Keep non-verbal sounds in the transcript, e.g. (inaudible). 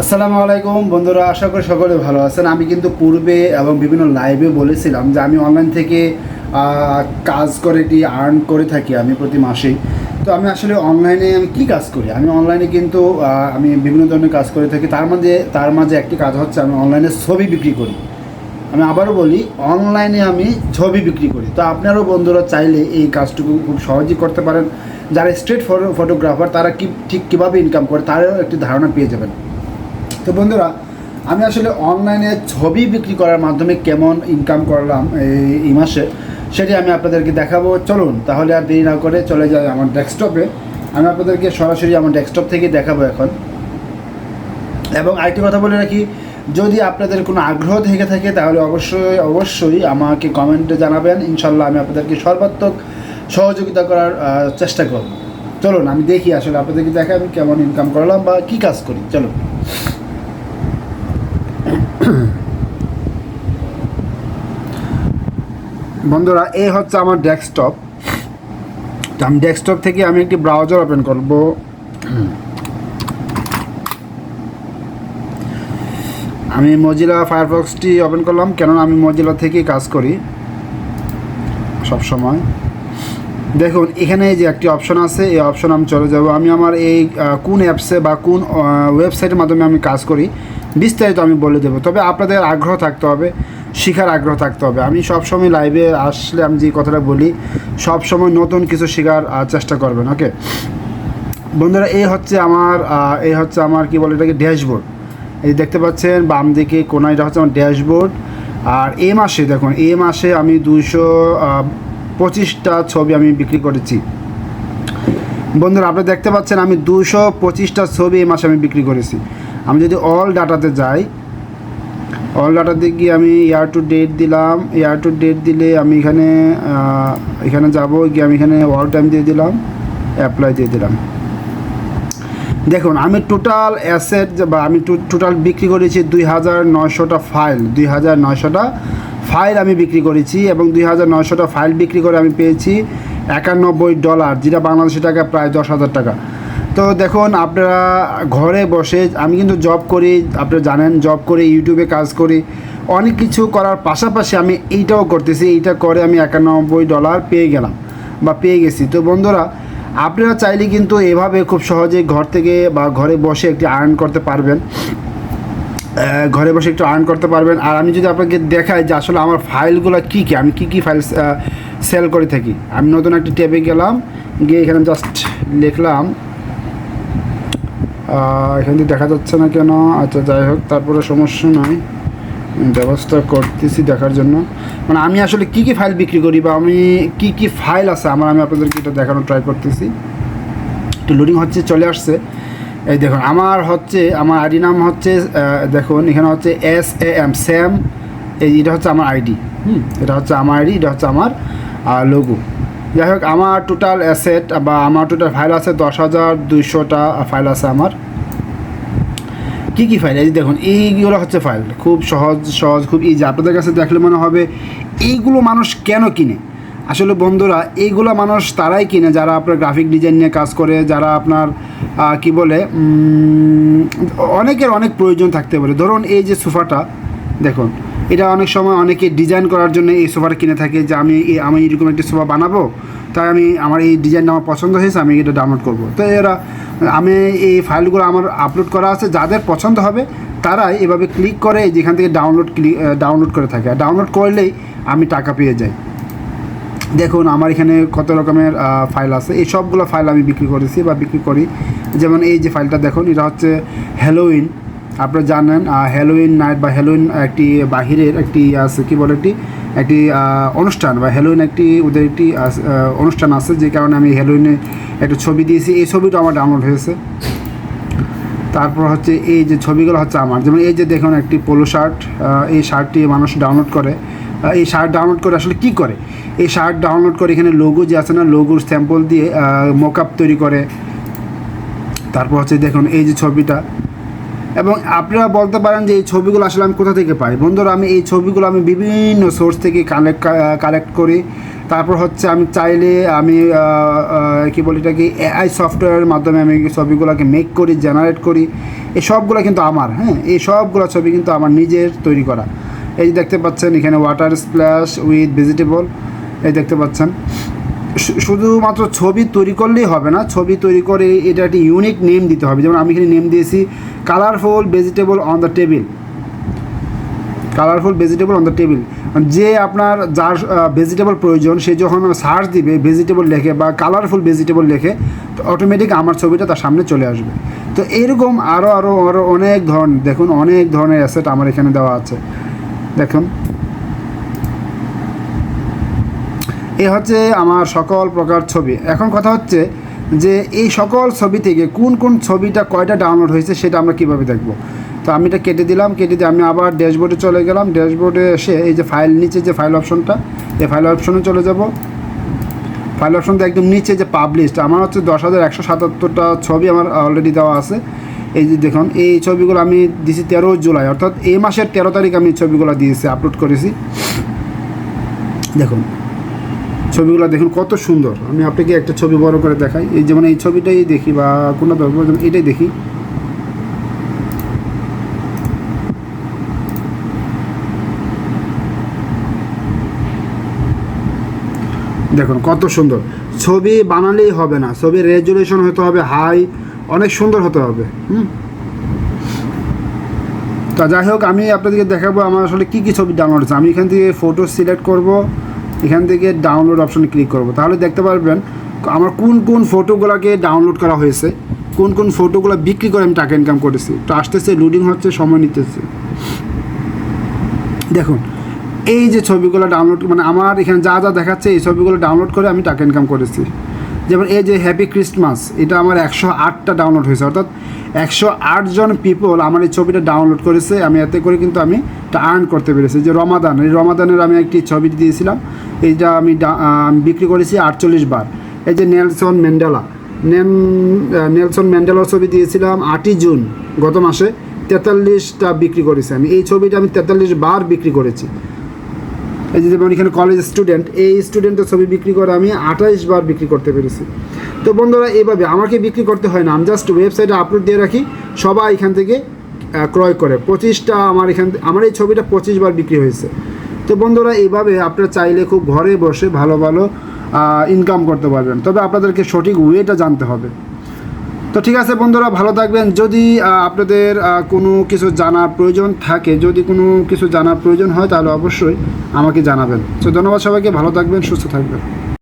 আসসালামু আলাইকুম, বন্ধুরা, আশা করি সকলে ভালো আছেন। আমি কিন্তু পূর্বে এবং বিভিন্ন লাইভে বলেছিলাম যে আমি অনলাইন থেকে কাজ করে এটি আর্ন করে থাকি আমি প্রতি মাসেই তো আমি আসলে অনলাইনে আমি কী কাজ করি? আমি অনলাইনে কিন্তু আমি বিভিন্ন ধরনের কাজ করে থাকি। তার মাঝে তার মাঝে একটি কাজ হচ্ছে আমি অনলাইনে ছবি বিক্রি করি। আমি আবারও বলি অনলাইনে আমি ছবি বিক্রি করি। তো আপনারও বন্ধুরা চাইলে এই কাজটুকু খুব সহজেই করতে পারেন। যারা স্ট্রিট ফটো ফটোগ্রাফার তারা কি, ঠিক কীভাবে ইনকাম করে, তারও একটি ধারণা পেয়ে যাবেন। তো বন্ধুরা, আমি আসলে অনলাইনে ছবি বিক্রি করার মাধ্যমে কেমন ইনকাম করলাম এই মাসে, সেটি আমি আপনাদেরকে দেখাবো। চলুন, তাহলে আর দেরি না করে চলে যাই আমার ডেস্কটপে আমি আপনাদেরকে সরাসরি আমার ডেস্কটপ থেকে দেখাবো এখন। এবং আরেকটি কথা বলে রাখি, যদি আপনাদের কোনো আগ্রহ থেকে থাকে, তাহলে অবশ্যই অবশ্যই আমাকে কমেন্টে জানাবেন। ইনশাল্লাহ আমি আপনাদেরকে সর্বাত্মক সহযোগিতা করার চেষ্টা করব। চলুন, আমি দেখি আসলে আপনাদেরকে দেখা আমি কেমন ইনকাম করলাম বা কী কাজ করি। চলুন। (clears throat) বন্ধুরা এই হচ্ছে আমার ডেস্কটপ আমি ডেস্কটপ থেকে আমি একটি ব্রাউজার ওপেন করব। (clears throat) আমি মজিলা ফায়ারফক্সটি ওপেন করলাম, কেননা আমি মজিলা থেকেই কাজ করি সব সময় দেখুন, এখানে যে একটি অপশন আছে, এই অপশন আমি চলে যাব। আমি আমার এই কোন অ্যাপসে বা কোন ওয়েবসাইটের মাধ্যমে আমি কাজ করি। বিস্তারিত আমি বলে দেবো। তবে আপনাদের আগ্রহ থাকতে হবে, শেখার আগ্রহ থাকতে হবে। আমি সবসময় লাইভে আসলে আমি যে কথাটা বলি, সবসময় নতুন কিছু শেখার চেষ্টা করবেন ওকে বন্ধুরা, এই হচ্ছে আমার এই হচ্ছে আমার কি বলে এটাকে ড্যাশবোর্ড এই দেখতে পাচ্ছেন, বাম দিকে কোনা এটা হচ্ছে আমার ড্যাশবোর্ড আর এ মাসে দেখুন, এ মাসে আমি দুইশো পঁচিশটা ছবি আমি বিক্রি করেছি। বন্ধুরা, আপনি দেখতে পাচ্ছেন আমি দুশো পঁচিশটা ছবি এই মাসে আমি বিক্রি করেছি। আমি যদি অল ডাটাতে যাই অল ডাটাতে গিয়ে আমি ইয়ার টু ডেট দিলাম ইয়ার টু ডেট দিলে আমি এখানে এখানে যাব, গিয়ে আমি এখানে অল টাইম দিয়ে দিলাম অ্যাপ্লাই দিয়ে দিলাম। দেখুন, আমি টোটাল অ্যাসেট বা আমি টোটাল বিক্রি করেছি দুই হাজার নয়শোটা ফাইল দুই হাজার নয়শোটা ফাইল আমি বিক্রি করেছি এবং দুই হাজার নয়শোটা ফাইল বিক্রি করে আমি পেয়েছি একানব্বই ডলার যেটা বাংলাদেশি টাকা প্রায় দশ হাজার টাকা। তো দেখুন, আপনারা ঘরে বসে আমি কিন্তু জব করি, আপনারা জানেন জব করে ইউটিউবে কাজ করি। অনেক কিছু করার পাশাপাশি আমি এইটাও করতেছি, এইটা করে আমি একানব্বই ডলার পেয়ে গেলাম বা পেয়ে গেছি। তো বন্ধুরা, আপনারা চাইলে কিন্তু এভাবে খুব সহজেই ঘর থেকে বা ঘরে বসে একটি আর্ন করতে পারবেন। ঘরে বসে একটু আর্ন করতে পারবেন। আর আমি যদি আপনাকে দেখাই যে আসলে আমার ফাইলগুলো কী কী, আমি কী কী ফাইল সেল করে থাকি। আমি নতুন একটি ট্যাবে গেলাম, গিয়ে এখানে জাস্ট লিখলাম এখান দেখা যাচ্ছে না কেন? আচ্ছা যাই হোক, তারপরে সমস্যা নয় ব্যবস্থা করতেছি দেখার জন্য। মানে আমি আসলে কী কী ফাইল বিক্রি করি বা আমি কী কী ফাইল আছে? আমার, আমি আপনাদেরকে এটা দেখানোর ট্রাই করতেছি। একটু লোডিং হচ্ছে, চলে আসছে। এই দেখুন, আমার হচ্ছে, আমার আইডি নাম হচ্ছে দেখুন, এখানে হচ্ছে এস এ এম স্যাম এই এটা হচ্ছে আমার আইডি হুম, এটা হচ্ছে আমার আইডি এটা হচ্ছে আমার লোগো যাই হোক, আমার টোটাল অ্যাসেট বা আমার টোটাল ফাইল আছে দশ হাজার দুইশোটা ফাইল আছে আমার। কী কী ফাইল এই দেখুন, এইগুলো হচ্ছে ফাইল খুব সহজ সহজ, খুব ইজি আপনাদের কাছে দেখলে মনে হবে, এইগুলো মানুষ কেন কিনে? আসলে বন্ধুরা, এইগুলো মানুষ তারাই কিনে যারা আপনার গ্রাফিক ডিজাইন নিয়ে কাজ করে, যারা আপনার কি বলে অনেকের অনেক প্রয়োজন থাকতে পারে। ধরুন এই যে সোফাটা, দেখুন এটা অনেক সময় অনেকে ডিজাইন করার জন্য এই সোফাটা কিনে থাকে যে আমি আমি এরকম একটি সোফা বানাবো, তাই আমি আমার এই ডিজাইনটা আমার পছন্দ হয়েছে, আমি এটা ডাউনলোড করব। তো এরা, আমি এই ফাইলগুলো আমার আপলোড করা আছে, যাদের পছন্দ হবে, তারাই এভাবে ক্লিক করে যেখান থেকে ডাউনলোড ক্লিক ডাউনলোড করে থাকে। আর ডাউনলোড করলেই আমি টাকা পেয়ে যাই। দেখুন, আমার এখানে কত রকমের ফাইল আছে। এই সবগুলো ফাইল আমি বিক্রি করেছি বা বিক্রি করি। যেমন এই যে ফাইলটা দেখুন, এটা হচ্ছে হ্যালোইন আপনারা জানেন হ্যালোইন নাইট বা হ্যালোইন একটি বাহিরের একটি আছে কি বলে একটি একটি অনুষ্ঠান বা হ্যালোইন একটি, ওদের একটি অনুষ্ঠান আছে যে কারণে আমি হ্যালোইনে একটা ছবি দিয়েছি। এই ছবিটা আমার ডাউনলোড হয়েছে। তারপর হচ্ছে এই যে ছবিগুলো হচ্ছে আমার। যেমন এই যে দেখুন একটি পোলো শার্ট এই শার্টটি মানুষ ডাউনলোড করে। এই শার্ট ডাউনলোড করে আসলে কি করে? এই শার্ট ডাউনলোড করে এখানে লোগো যে আছে না লোগোর স্যাম্পল দিয়ে মোকআপ তৈরি করে। তারপর হচ্ছে দেখুন এই যে ছবিটা। এবং আপনারা বলতে পারেন যে এই ছবিগুলো আসলে আমি কোথা থেকে পাই? বন্ধুরা, আমি এই ছবিগুলো আমি বিভিন্ন সোর্স থেকে কালেক্ট কালেক্ট করি। তারপর হচ্ছে আমি চাইলে আমি কি বলি এটাকে এআই সফটওয়্যারের মাধ্যমে আমি ছবিগুলোকে মেক করি জেনারেট করি। এই সবগুলো কিন্তু আমার হ্যাঁ? এই সবগুলো ছবি কিন্তু আমার নিজের তৈরি করা। এই দেখতে পাচ্ছেন, এখানে ওয়াটার স্প্ল্যাশ উইথ ভেজিটেবল এই দেখতে পাচ্ছেন। শুধুমাত্র ছবি তৈরি করলেই হবে না। ছবি তৈরি করে এটা একটি ইউনিক নেম দিতে হবে। যেমন আমি এখানে নেম দিয়েছি colourful vegetable on the table colourful vegetable on the table যে আপনার যার ভেজিটেবল প্রয়োজন, সে যখন সার্চ দিবে ভেজিটেবল লেখে বা কালারফুল ভেজিটেবল লেখে, তো অটোমেটিক আমার ছবিটা তার সামনে চলে আসবে। তো এরকম আরও আরও আরও অনেক ধরনের, দেখুন, অনেক ধরনের অ্যাসেট আমার এখানে দেওয়া আছে। দেখুন। এ হচ্ছে আমার সকল প্রকার ছবি। এখন কথা হচ্ছে যে এই সকল ছবি থেকে কোন কোন ছবিটা কয়টা ডাউনলোড হয়েছে সেটা আমরা কীভাবে দেখব? তো আমি এটা কেটে দিলাম, কেটে দিয়ে আমি আবার ড্যাশবোর্ডে চলে গেলাম। ড্যাশবোর্ডে এসে এই যে ফাইল নিচে যে ফাইল অপশনটা এই ফাইল অপশনে চলে যাব। ফাইল অপশনটা একদম নিচে যে পাবলিশড আমার হচ্ছে দশ হাজার একশো সাতাত্তরটা ছবি আমার অলরেডি দেওয়া আছে। এই যে দেখুন, এই ছবিগুলো আমি দিয়েছি তেরো জুলাই, অর্থাৎ এই মাসের তেরো তারিখ আমি ছবিগুলো দিয়েছি আপলোড করেছি। দেখুন ছবিগুলো দেখুন, কত সুন্দর। আমি আপনাকে একটা ছবি বড় করে দেখাই। এই যেমন এই ছবিটাই দেখি বা কোনো যেমন এটাই দেখি। দেখুন, কত সুন্দর। ছবি বানালেই হবে না। ছবির রেজুলেশন হতে হবে হাই অনেক সুন্দর হতে হবে, হুম? তা যাই হোক, আমি আপনাদেরকে দেখাবো আমার আসলে কী কী ছবি ডাউনলোড আছে আমি এখান থেকে ফটো সিলেক্ট করব। এখান থেকে ডাউনলোড অপশনে ক্লিক করব। তাহলে দেখতে পারবেন, আমার কোন কোন ফটোগুলোকে ডাউনলোড করা হয়েছে, কোন কোন ফটোগুলো বিক্রি করে আমি টাকা ইনকাম করেছি। তো আসতেছে লোডিং হচ্ছে, সময় নিতেছে। দেখুন, এই যে ছবিগুলো ডাউনলোড মানে আমার এখানে যা যা দেখাচ্ছে, এই ছবিগুলো ডাউনলোড করে আমি টাকা ইনকাম করেছি। যেমন এই যে হ্যাপি ক্রিসমাস এটা আমার একশো আটটা ডাউনলোড হয়েছে। অর্থাৎ একশো জন পিপল আমার এই ছবিটা ডাউনলোড করেছে। আমি এতে করে কিন্তু আমি এটা আর্ন করতে পেরেছি। যে রমাদান এই রমাদানের আমি একটি ছবি দিয়েছিলাম। এইটা আমি বিক্রি করেছি আটচল্লিশ বার। এই যে নেলসন ম্যান্ডেলা নেন নেলসন ম্যান্ডেলার ছবি দিয়েছিলাম আটই জুন গত মাসে। তেতাল্লিশটা বিক্রি করেছি আমি। এই ছবিটা আমি তেতাল্লিশ বার বিক্রি করেছি। এই যে যেমন এখানে কলেজ স্টুডেন্ট এই স্টুডেন্টের ছবি বিক্রি করে আমি আঠাইশ বার বিক্রি করতে পেরেছি। তো বন্ধুরা, এভাবে আমাকে বিক্রি করতে হয় না। আমি জাস্ট ওয়েবসাইটে আপলোড দিয়ে রাখি, সবাই এখান থেকে ক্রয় করে। পঁচিশটা আমার এখান আমার এই ছবিটা পঁচিশ বার বিক্রি হয়েছে। তো বন্ধুরা এইভাবে আপনারা চাইলে খুব ঘরে বসে ভালো ভালো ইনকাম করতে পারবেন। তবে আপনাদেরকে সঠিক ওয়েটা জানতে হবে। তো ঠিক আছে বন্ধুরা, ভালো থাকবেন। যদি আপনাদের কোনো কিছু জানার প্রয়োজন থাকে, যদি কোনো কিছু জানার প্রয়োজন হয়, তাহলে অবশ্যই আমাকে জানাবেন। তো ধন্যবাদ সবাইকে, ভালো থাকবেন, সুস্থ থাকবেন।